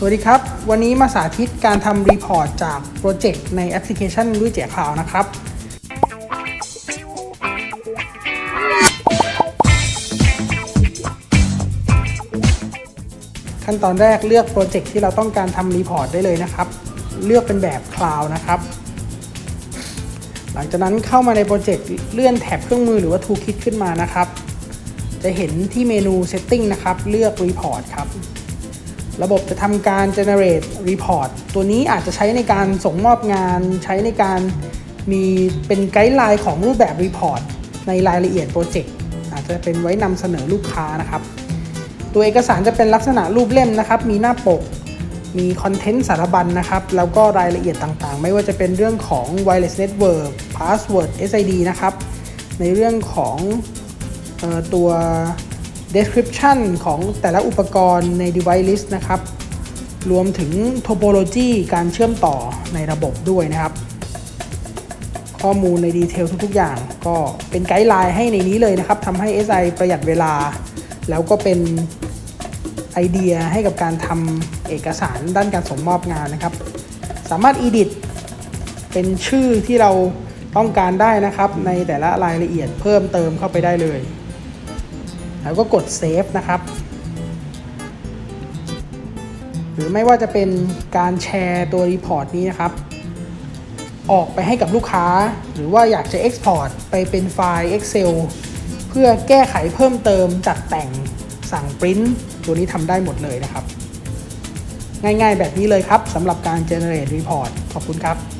สวัสดีครับ วันนี้มาสาธิตการทำรีพอร์ตจากโปรเจกต์ในแอปพลิเคชันด้วยเจียคลาวนะครับ ขั้นตอนแรกเลือกโปรเจกต์ที่เราต้องการทำรีพอร์ตได้เลยนะครับ เลือกเป็นแบบคลาวนะครับ หลังจากนั้นเข้ามาในโปรเจกต์เลื่อนแท็บเครื่องมือหรือว่า Toolkit ขึ้นมานะครับ จะเห็นที่เมนู Setting นะครับ เลือก Report ครับ ระบบจะทำการ generate report ตัวนี้อาจจะใช้ในการส่งมอบงาน ใช้ในการมีเป็นไกด์ไลน์ของรูปแบบ report ในรายละเอียดโปรเจกต์อาจจะเป็นไว้นำเสนอลูกค้านะครับ ตัวเอกสารจะเป็นลักษณะรูปเล่มนะครับ มีหน้าปก มีคอนเทนต์สารบัญนะครับ แล้วก็รายละเอียดต่างๆ ไม่ว่าจะเป็นเรื่องของ wireless network password SID นะครับ ในเรื่องของออตัว description ของแต่ละอุปกรณ์ใน device list นะครับ รวมถึง topology การเชื่อมต่อในระบบด้วยนะครับ ข้อมูลในดีเทลทุกๆ อย่าง ก็เป็นไกด์ไลน์ให้ในนี้เลยนะครับทำให้ SI ประหยัดเวลา แล้วก็เป็นไอเดียให้กับการทำเอกสารด้านการส่งมอบงานนะครับ สามารถ edit เป็นชื่อที่เราต้องการได้นะครับ ในแต่ละรายละเอียดเพิ่มเติมเข้าไปได้เลย แล้วก็กด save นะครับหรือไม่ว่าจะเป็นการแชร์ตัวรีพอร์ตนี้นะครับ ออกไปให้กับลูกค้า หรือว่าอยากจะ Export ไปเป็นไฟล์ Excel เพื่อแก้ไขเพิ่มเติมจัดแต่งสั่งปริ้นตัวนี้ทำได้หมดเลยนะครับ ง่ายๆแบบนี้เลยครับสำหรับการ generate report ขอบคุณครับ